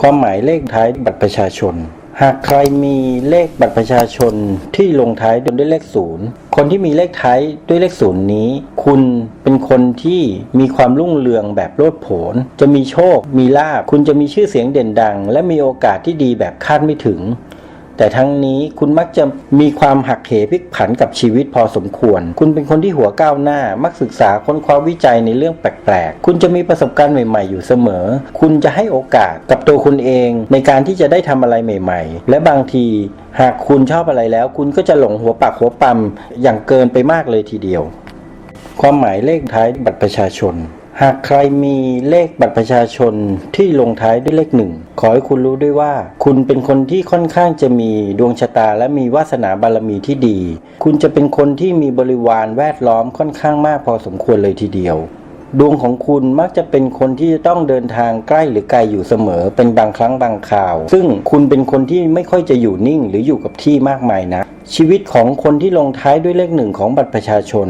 ความหมายเลขท้ายบัตรประชาชน หากใครมีเลขบัตรประชาชนที่ลงท้ายด้วยเลขศูนย์คนที่มีเลขท้ายด้วยเลขศูนย์นี้ คุณเป็นคนที่มีความรุ่งเรืองแบบโลดโผน จะมีโชค มีลาภคุณจะมีชื่อเสียงเด่นดัง และมีโอกาสที่ดีแบบคาดไม่ถึง แต่ทั้งนี้คุณมักจะมีความหักเหพลิกผันกับชีวิตพอสมควร คุณเป็นคนที่หัวก้าวหน้า มักศึกษาค้นคว้าวิจัยในเรื่องแปลกๆ คุณจะมีประสบการณ์ใหม่ๆ อยู่เสมอ คุณจะให้โอกาสกับตัวคุณเองในการที่จะได้ทำอะไรใหม่ ๆ และบางทีหากคุณชอบอะไรแล้ว คุณก็จะหลงหัวปักหัวปั๊มอย่างเกินไปมากเลยทีเดียว ความหมายเลขท้ายบัตรประชาชน หากใครมีเลขบัตรประชาชนที่ลงท้ายด้วยเลขหนึ่ง ขอให้คุณรู้ด้วยว่า คุณเป็นคนที่ค่อนข้างจะมีดวงชะตาและมีวาสนาบารมีที่ดี คุณจะเป็นคนที่มีบริวารแวดล้อมค่อนข้างมากพอสมควรเลยทีเดียว ดวงของคุณมักจะเป็นคนที่จะต้องเดินทางใกล้หรือไกลอยู่เสมอ เป็นบางครั้งบางคราว ซึ่งคุณเป็นคนที่ไม่ค่อยจะอยู่นิ่งหรืออยู่กับที่มากมายนะชีวิตของคนที่ลงท้ายด้วยเลขหนึ่งของบัตรประชาชน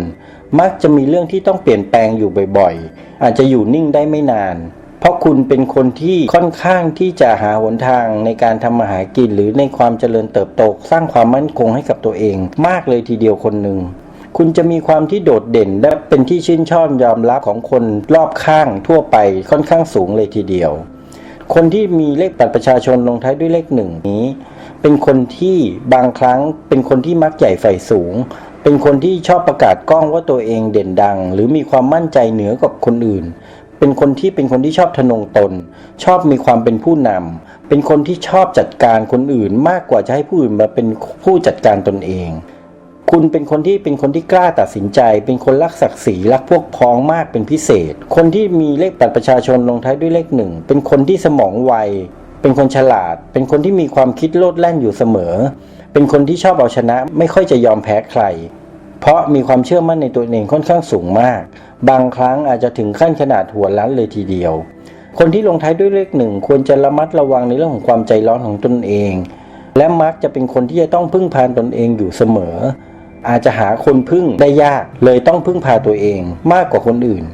มักจะมีเรื่องที่ต้องเปลี่ยนแปลงอยู่บ่อยๆ อาจจะอยู่นิ่งได้ไม่นาน เพราะคุณเป็นคนที่ค่อนข้างที่จะหาหนทางในการทำมาหากินหรือในความเจริญเติบโต สร้างความมั่นคงให้กับตัวเอง มากเลยทีเดียวคนหนึ่งคุณจะมีความที่โดดเด่นและเป็นที่ชื่นชอบยอมรับของคนรอบข้างทั่วไปค่อนข้างสูงเลยทีเดียว คนที่มีเลขบัตรประชาชนลงท้ายด้วยเลขหนึ่งนี้ เป็นคนที่บางครั้งเป็นคนที่มักใหญ่ใฝ่สูง เป็นคนที่ชอบประกาศกล้องว่าตัวเองเด่นดัง หรือมีความมั่นใจเหนือกว่าคนอื่น เป็นคนที่เป็นคนที่ชอบทะนงตน ชอบมีความเป็นผู้นำเป็นคนที่ชอบจัดการคนอื่นมากกว่าจะให้ผู้อื่นมาเป็นผู้จัดการตนเอง คุณเป็นคนที่เป็นคนที่กล้าตัดสินใจ เป็นคนรักศักดิ์ศรีรักพวกพ้องมากเป็นพิเศษ คนที่มีเลขบัตรประชาชนลงท้ายด้วยเลขหนึ่งเป็นคนที่สมองไวเป็นคนฉลาด เป็นคนที่มีความคิดโลดแล่นอยู่เสมอ เป็นคนที่ชอบเอาชนะไม่ค่อยจะยอมแพ้ใคร เพราะมีความเชื่อมั่นในตัวเองค่อนข้างสูงมาก บางครั้งอาจจะถึงขั้นขนาดหัวล้านเลยทีเดียว คนที่ลงท้ายด้วยเลขหนึ่งควรจะระมัดระวังในเรื่องของความใจร้อนของตนเอง และมักจะเป็นคนที่จะต้องพึ่งพาตนเองอยู่เสมอ อาจจะหาคนพึ่งได้ยากเลยต้องพึ่งพาตัวเองมากกว่าคนอื่น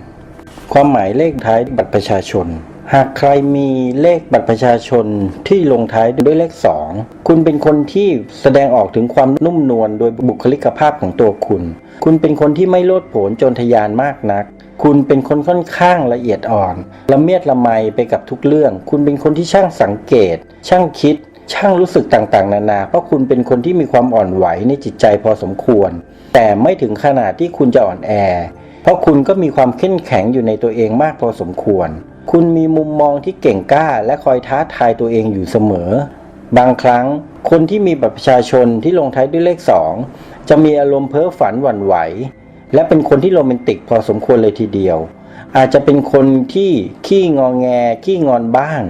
ความหมายเลขท้ายบัตรประชาชน หากใครมีเลขบัตรประชาชนที่ลงท้ายด้วยเลข 2 คุณเป็นคนที่แสดงออกถึงความนุ่มนวลโดยบุคลิกภาพของตัวคุณ คุณเป็นคนที่ไม่โลดโผนจนทยานมากนัก คุณเป็นคนค่อนข้างละเอียดอ่อนละเมียดละไมไปกับทุกเรื่อง คุณเป็นคนที่ช่างสังเกต ช่างคิด ช่างรู้สึกต่างๆ นานา เพราะคุณเป็นคนที่มีความอ่อนไหวในจิตใจพอสมควร แต่ไม่ถึงขนาดที่คุณจะอ่อนแอ เพราะคุณก็มีความเข้มแข็งอยู่ในตัวเองมากพอสมควร คุณมีมุมมองที่เก่งกล้า และคอยท้าทายตัวเองอยู่เสมอ บางครั้งคนที่มีบัตรประชาชนที่ลงท้ายด้วยเลข 2 จะมีอารมณ์เพ้อฝันหวั่นไหว และเป็นคนที่โรแมนติกพอสมควรเลยทีเดียว อาจจะเป็นคนที่ขี้งองแง ขี้งอนบ้าง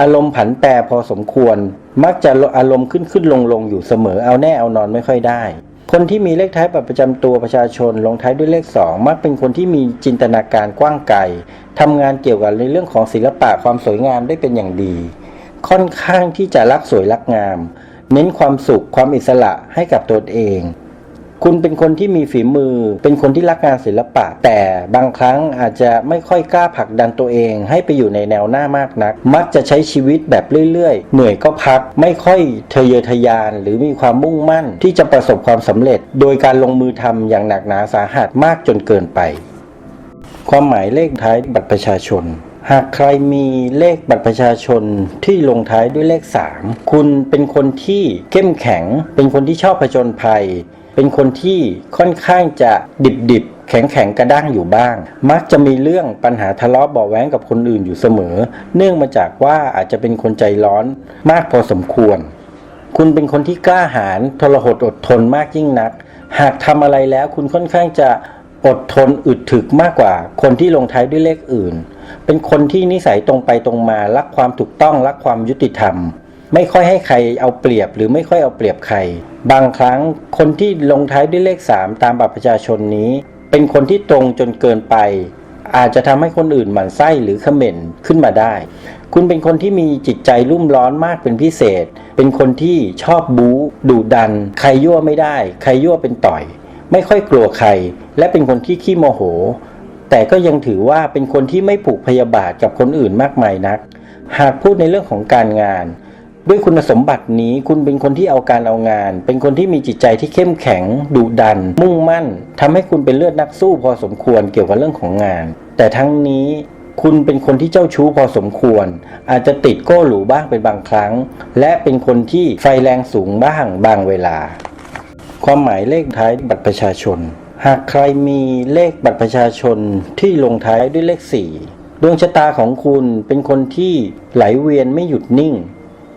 อารมณ์ผันแปรพอสมควร มักจะอารมณ์ขึ้นขึ้นลงลงอยู่เสมอเอาแน่เอานอนไม่ค่อยได้ คนที่มีเลขท้ายบัตรประจำตัวประชาชนลงท้ายด้วยเลข 2 มักเป็นคนที่มีจินตนาการกว้างไกลทำงานเกี่ยวกับในเรื่องของศิลปะความสวยงามได้เป็นอย่างดี ค่อนข้างที่จะรักสวยรักงาม เน้นความสุขความอิสระให้กับตนเอง คุณเป็นคนที่มีฝีมือ เป็นคนที่รักงานศิลปะ แต่บางครั้งอาจจะไม่ค่อยกล้าผลักดันตัวเอง ให้ไปอยู่ในแนวหน้ามากนัก มักจะใช้ชีวิตแบบเรื่อยๆ เหนื่อยก็พัก ไม่ค่อยทะเยอทะยาน หรือมีความมุ่งมั่นที่จะประสบความสำเร็จ โดยการลงมือทำอย่างหนักหนาสาหัสมากจนเกินไป ความหมายเลขท้ายบัตรประชาชนหากใครมีเลขบัตรประชาชนที่ลงท้ายด้วยเลข 3 คุณเป็นคนที่เข้มแข็ง เป็นคนที่ชอบผจญภัย เป็นคนที่ค่อนข้างจะดิบดิบๆแข็งแข็งกระด้างอยู่บ้าง มักจะมีเรื่องปัญหาทะเลาะเบาแว้งกับคนอื่นอยู่เสมอ เนื่องมาจากว่าอาจจะเป็นคนใจร้อนมากพอสมควร คุณเป็นคนที่กล้าหาญทรหดอดทนมากยิ่งนัก หากทำอะไรแล้วคุณค่อนข้างจะอดทนอึดถึกมากกว่า คนที่ลงท้ายด้วยเลขอื่น เป็นคนที่นิสัยตรงไปตรงมา รักความถูกต้อง รักความยุติธรรม ไม่ค่อยให้ใครเอาเปรียบหรือไม่ค่อยเอาเปรียบใคร บางครั้งคนที่ลงท้ายด้วยเลข 3 ตามบัตรประชาชนนี้ เป็นคนที่ตรงจนเกินไป อาจจะทำให้คนอื่นหมั่นไส้หรือเขม่นขึ้นมาได้ คุณเป็นคนที่มีจิตใจรุ่มร้อนมากเป็นพิเศษ เป็นคนที่ชอบบู๊ดุดัน ใครยั่วไม่ได้ ใครยั่วเป็นต่อย ไม่ค่อยกลัวใคร และเป็นคนที่ขี้โมโห แต่ก็ยังถือว่าเป็นคนที่ไม่ผูกพยาบาทกับคนอื่นมากมายนัก หากพูดในเรื่องของการงาน ด้วยคุณสมบัตินี้คุณเป็นคนที่เอาการเอางาน เป็นคนที่มีจิตใจที่เข้มแข็งดุดัน มุ่งมั่นทำให้คุณเป็นเลือดนักสู้พอสมควรเกี่ยวกับเรื่องของงาน แต่ทั้งนี้คุณเป็นคนที่เจ้าชู้พอสมควร อาจจะติดโก้หรูบ้างเป็นบางครั้ง และเป็นคนที่ไฟแรงสูงบ้างบางเวลา ความหมายเลขท้ายบัตรประชาชน หากใครมีเลขบัตรประชาชนที่ลงท้ายด้วยเลข 4 ดวงชะตาของคุณเป็นคนที่ไหลเวียนไม่หยุดนิ่ง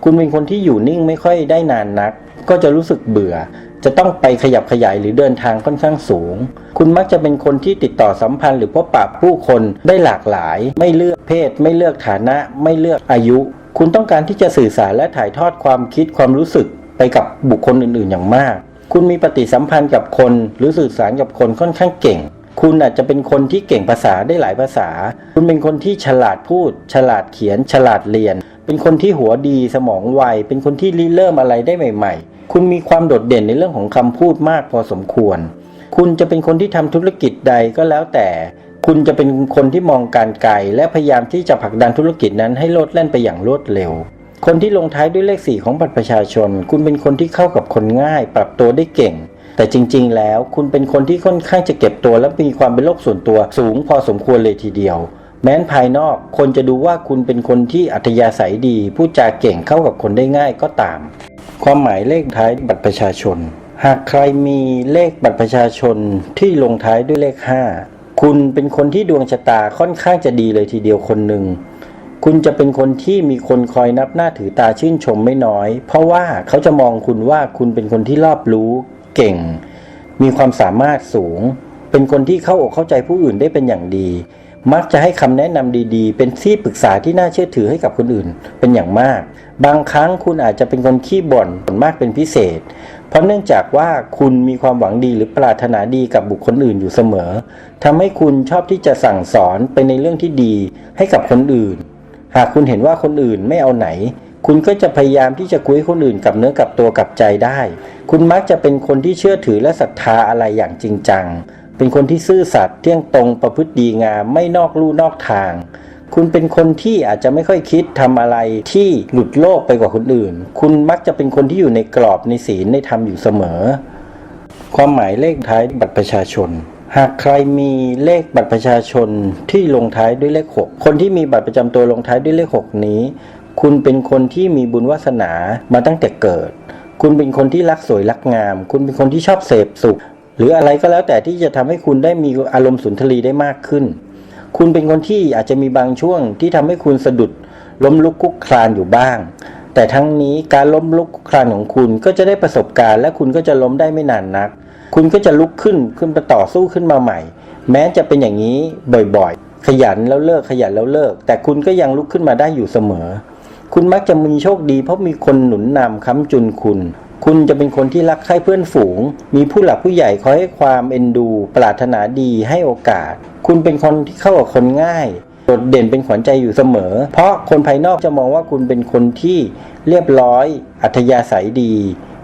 คุณเป็นคนที่อยู่นิ่งไม่ค่อยได้นานนัก ก็จะรู้สึกเบื่อ จะต้องไปขยับขยายหรือเดินทางค่อนข้างสูง คุณมักจะเป็นคนที่ติดต่อสัมพันธ์ หรือพบปะผู้คนได้หลากหลาย ไม่เลือกเพศ ไม่เลือกฐานะ ไม่เลือกอายุ คุณต้องการที่จะสื่อสารและถ่ายทอดความคิดความรู้สึกไปกับบุคคลอื่นๆ อย่างมาก คุณมีปฏิสัมพันธ์กับคนหรือสื่อสารกับคนค่อนข้างเก่งคุณอาจจะเป็นคนที่เก่งภาษาได้หลายภาษา คุณเป็นคนที่ฉลาดพูด ฉลาดเขียน ฉลาดเรียน เป็นคนที่หัวดีสมองไว เป็นคนที่ริเริ่มอะไรได้ใหม่ ๆ คุณมีความโดดเด่นในเรื่องของคำพูดมากพอสมควร คุณจะเป็นคนที่ทำธุรกิจใดก็แล้วแต่ คุณจะเป็นคนที่มองการไกล และพยายามที่จะผลักดันธุรกิจนั้นให้โลดแล่นไปอย่างรวดเร็ว คนที่ลงท้ายด้วยเลขสี่ของบัตรประชาชน คุณเป็นคนที่เข้ากับคนง่าย ปรับตัวได้เก่งแต่จริง ๆ แล้วคุณเป็นคนที่ค่อนข้างจะเก็บตัวและมีความเป็นโลกส่วนตัวสูงพอสมควรเลยทีเดียว แม้นภายนอกคนจะดูว่าคุณเป็นคนที่อัธยาศัยดีพูดจาเก่งเข้ากับคนได้ง่ายก็ตาม ความหมายเลขท้ายบัตรประชาชน หากใครมีเลขบัตรประชาชนที่ลงท้ายด้วยเลข 5 คุณเป็นคนที่ดวงชะตาค่อนข้างจะดีเลยทีเดียวคนหนึ่งคุณจะเป็นคนที่มีคนคอยนับหน้าถือตาชื่นชมไม่น้อย เพราะว่าเขาจะมองคุณว่าคุณเป็นคนที่รอบรู้ เก่ง มีความสามารถสูง เป็นคนที่เข้าอกเข้าใจผู้อื่นได้เป็นอย่างดี มักจะให้คำแนะนำดีๆ เป็นที่ปรึกษาที่น่าเชื่อถือให้กับคนอื่นเป็นอย่างมาก บางครั้งคุณอาจจะเป็นคนขี้บ่นบ่นมากเป็นพิเศษ เพราะเนื่องจากว่าคุณมีความหวังดีหรือปรารถนาดีกับบุคคลอื่นอยู่เสมอทำให้คุณชอบที่จะสั่งสอนไปในเรื่องที่ดีให้กับคนอื่น หากคุณเห็นว่าคนอื่นไม่เอาไหน คุณก็จะพยายามที่จะคุยคนอื่นกับเนื้อกับตัวกับใจได้ คุณมักจะเป็นคนที่เชื่อถือและศรัทธาอะไรอย่างจริงจัง เป็นคนที่ซื่อสัตย์เที่ยงตรงประพฤติดีงามไม่นอกลู่นอกทาง คุณเป็นคนที่อาจจะไม่ค่อยคิดทำอะไรที่หลุดโลกไปกว่าคนอื่น คุณมักจะเป็นคนที่อยู่ในกรอบในศีลในธรรมอยู่เสมอ ความหมายเลขท้ายบัตรประชาชนหากใครมีเลขบัตรประชาชนที่ลงท้ายด้วยเลข 6 คนที่มีบัตรประจำตัวลงท้ายด้วยเลข 6 นี้ คุณเป็นคนที่มีบุญวาสนามาตั้งแต่เกิด คุณเป็นคนที่รักสวยรักงาม คุณเป็นคนที่ชอบเสพสุข หรืออะไรก็แล้วแต่ที่จะทำให้คุณได้มีอารมณ์สุนทรีได้มากขึ้น คุณเป็นคนที่อาจจะมีบางช่วงที่ทำให้คุณสะดุดล้มลุกคลุกคลานอยู่บ้าง แต่ทั้งนี้การล้มลุกคลุกคลานของคุณก็จะได้ประสบการณ์ และคุณก็จะล้มได้ไม่นานนัก คุณก็จะลุกขึ้นขึ้นไปต่อสู้ขึ้นมาใหม่ แม้จะเป็นอย่างนี้บ่อยๆ ขยันแล้วเลิกขยันแล้วเลิก แต่คุณก็ยังลุกขึ้นมาได้อยู่เสมอ คุณมักจะมีโชคดี เพราะมีคนหนุนนำค้ำจุนคุณ คุณจะเป็นคนที่รักใคร่เพื่อนฝูง มีผู้หลักผู้ใหญ่คอยให้ความเอ็นดู ปรารถนาดีให้โอกาส คุณเป็นคนที่เข้ากับคนง่ายโดดเด่นเป็นขวัญใจอยู่เสมอ เพราะคนภายนอกจะมองว่าคุณเป็นคนที่เรียบร้อย อัธยาศัยดี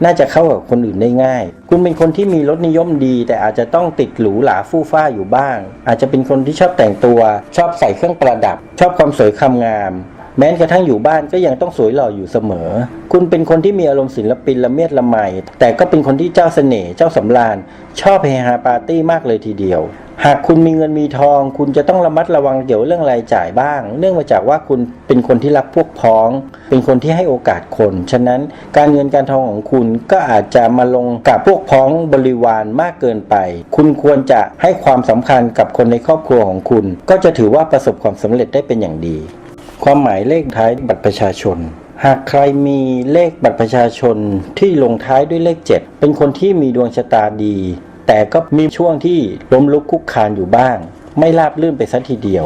น่าจะเข้ากับคนอื่นได้ง่าย คุณเป็นคนที่มีรสนิยมดี แต่อาจจะต้องติดหรูหราฟู่ฟ้าอยู่บ้าง อาจจะเป็นคนที่ชอบแต่งตัว ชอบใส่เครื่องประดับ ชอบความสวยความงาม แม้กระทั่งอยู่บ้านก็ยังต้องสวยหล่ออยู่เสมอ คุณเป็นคนที่มีอารมณ์ศิลปินละเมียดละไม แต่ก็เป็นคนที่เจ้าเสน่ห์เจ้าสำราญ ชอบเฮฮาปาร์ตี้มากเลยทีเดียว หากคุณมีเงินมีทอง คุณจะต้องระมัดระวังเกี่ยวเรื่องรายจ่ายบ้าง เนื่องมาจากว่าคุณเป็นคนที่รักพวกพ้อง เป็นคนที่ให้โอกาสคน ฉะนั้นการเงินการทองของคุณก็อาจจะมาลงกับพวกพ้องบริวารมากเกินไป คุณควรจะให้ความสำคัญกับคนในครอบครัวของคุณ ก็จะถือว่าประสบความสำเร็จได้เป็นอย่างดี ความหมายเลขท้ายบัตรประชาชน หากใครมีเลขบัตรประชาชนที่ลงท้ายด้วยเลข 7 เป็นคนที่มีดวงชะตาดี แต่ก็มีช่วงที่ล้มลุกคลุกคลานอยู่บ้าง ไม่ราบลื่นไปสัทีเดียว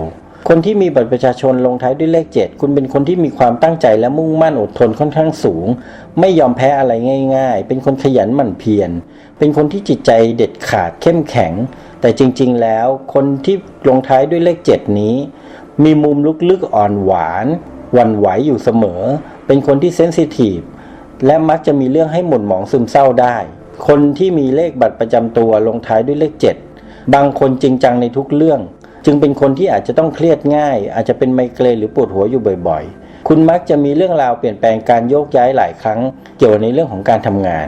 คนที่มีบัตรประชาชนลงท้ายด้วยเลข 7 คุณเป็นคนที่มีความตั้งใจและมุ่งมั่นอดทนค่อนข้างสูง ไม่ยอมแพ้อะไรง่าย ๆ เป็นคนขยันหมั่นเพียร เป็นคนที่จิตใจเด็ดขาดเข้มแข็ง แต่จริง ๆ แล้ว คนที่ลงท้ายด้วยเลข 7 นี้ มีมุมลึกๆอ่อนหวานวันไหวอยู่เสมอ เป็นคนที่เซนซิทีฟและมักจะมีเรื่องให้หม่นหมองซึมเศร้าได้ คนที่มีเลขบัตรประจำตัวลงท้ายด้วยเลข 7 บางคนจริงจังในทุกเรื่อง จึงเป็นคนที่อาจจะต้องเครียดง่าย อาจจะเป็นไมเกรนหรือปวดหัวอยู่บ่อยๆ คุณมักจะมีเรื่องราวเปลี่ยนแปลงการโยกย้ายหลายครั้ง เกี่ยวในเรื่องของการทำงาน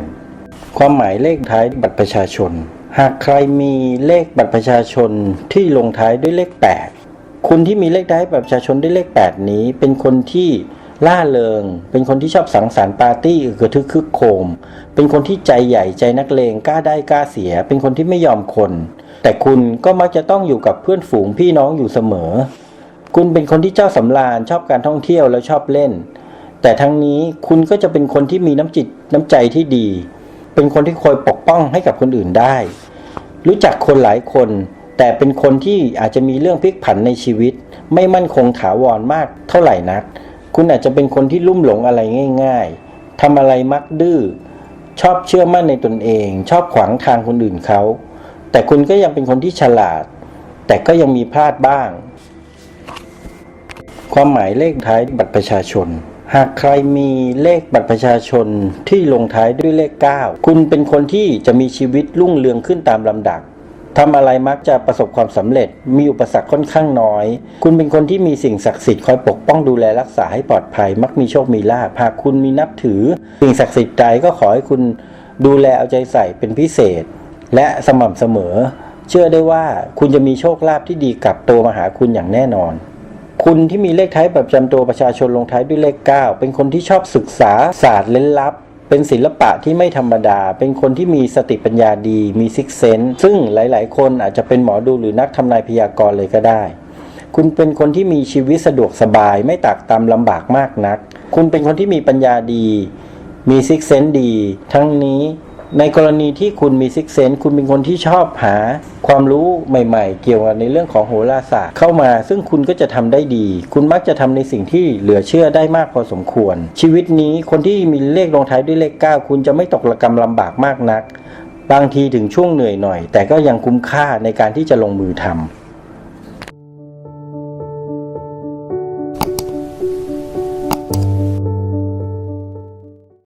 ความหมายเลขท้ายบัตรประชาชน หากใครมีเลขบัตรประชาชนที่ลงท้ายด้วยเลข 8 คุณที่มีเลขท้ายบัตรประชาชนได้เลข 8 นี้ เป็นคนที่ล่าเริง เป็นคนที่ชอบสังสรรค์ปาร์ตี้กระทึกคึกโคม เป็นคนที่ใจใหญ่ใจนักเลงกล้าได้กล้าเสีย เป็นคนที่ไม่ยอมคน แต่คุณก็มักจะต้องอยู่กับเพื่อนฝูงพี่น้องอยู่เสมอ คุณเป็นคนที่เจ้าสำราญชอบการท่องเที่ยวและชอบเล่น แต่ทั้งนี้คุณก็จะเป็นคนที่มีน้ำจิตน้ำใจที่ดี เป็นคนที่คอยปกป้องให้กับคนอื่นได้ รู้จักคนหลายคน แต่เป็นคนที่อาจจะมีเรื่องพลิกผันในชีวิต ไม่มั่นคงถาวรมากเท่าไหร่นัก คุณอาจจะเป็นคนที่ลุ่มหลงอะไรง่าย ๆทำอะไรมักดื้อชอบเชื่อมั่นในตนเอง ชอบขวางทางคนอื่นเขา แต่คุณก็ยังเป็นคนที่ฉลาด แต่ก็ยังมีพลาดบ้าง ความหมายเลขท้ายบัตรประชาชน หากใครมีเลขบัตรประชาชนที่ลงท้ายด้วยเลข 9 คุณเป็นคนที่จะมีชีวิตรุ่งเรืองขึ้นตามลำดับ ทำอะไรมักจะประสบความสำเร็จ มีอุปสรรคค่อนข้างน้อย คุณเป็นคนที่มีสิ่งศักดิ์สิทธิ์คอยปกป้องดูแลรักษาให้ปลอดภัย มักมีโชคมีลาภหากคุณมีนับถือ สิ่งศักดิ์สิทธิ์ใดก็ขอให้คุณดูแลเอาใจใส่เป็นพิเศษ และสม่ำเสมอ เชื่อได้ว่าคุณจะมีโชคลาภที่ดีกลับตัวมาหาคุณอย่างแน่นอนคุณที่มีเลขท้ายแบบจำตัวประชาชนลงท้ายด้วยเลข 9 เป็นคนที่ชอบศึกษาศาสตร์เล่นลับ เป็นศิลปะที่ไม่ธรรมดา เป็นคนที่มีสติปัญญาดี มีซิกเซนซึ่งหลาย ๆ คนอาจจะเป็นหมอดูหรือนักทำนายพยากรณ์เลยก็ได้ คุณเป็นคนที่มีชีวิตสะดวกสบาย ไม่ตากตามลำบากมากนัก คุณเป็นคนที่มีปัญญาดี มีซิกเซนดี ทั้งนี้ ในกรณีที่คุณมีซิกเซนคุณเป็นคนที่ชอบหาความรู้ใหม่ๆ เกี่ยวกับในเรื่องของโหราศาสตร์เข้ามา ซึ่งคุณก็จะทำได้ดี คุณมักจะทำในสิ่งที่เหลือเชื่อได้มากพอสมควร ชีวิตนี้คนที่มีเลขลงท้ายด้วยเลข 9 คุณจะไม่ตกระกรรมลำบากมากนัก บางทีถึงช่วงเหนื่อยหน่อย แต่ก็ยังคุ้มค่าในการที่จะลงมือทำ